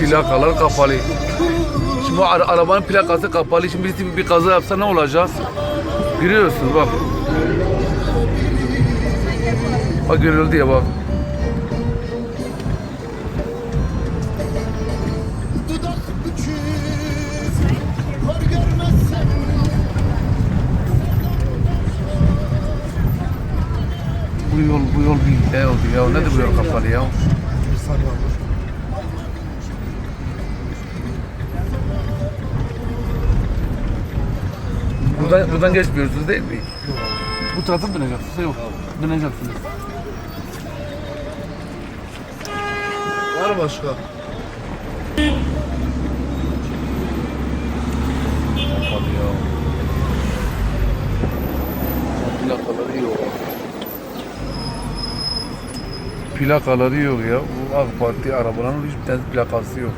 Plakalar kapalı. Şimdi ara- arabanın plakası kapalı. Şimdi birisi bir kaza yapsa ne olacağız? Görüyorsunuz bak. Bak görüldü ya bak. Bu yol bu yol bir ne oldu ya? Nedir bu yol kapalı ya? Saniye olur. Buradan, buradan geçmiyorsunuz değil mi? Bu tarafa mı döneceksiniz? Yok. Döneceksiniz. Var başka? Kapalı ya. Plakaları yok. Plakaları yok ya. Bu AK Parti arabaların hiçbir tane plakası yok.